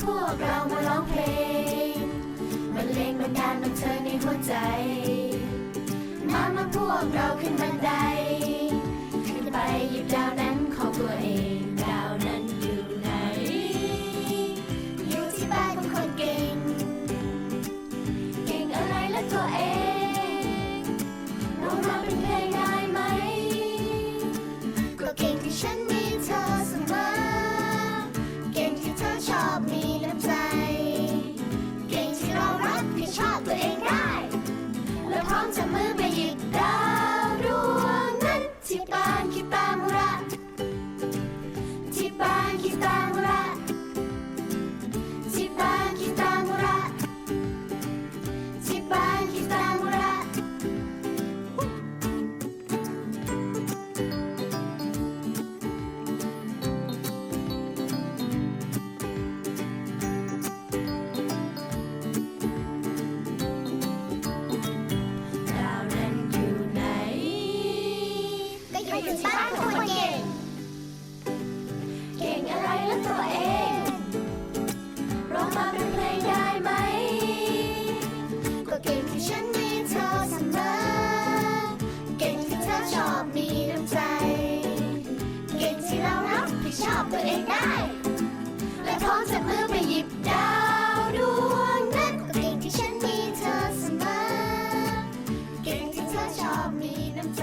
พวกเรามาร้องเพลงมันเลงมันดานมันเธอในหัวใจ มามาพวกเราขึ้นบันได Bye. ชอบตัวเองได้ และพร้อมจับมือไปหยิบดาวดวงนั้นก็เก่งที่ฉันมีเธอเสมอ เก่งที่เธอชอบมีน้ำใจ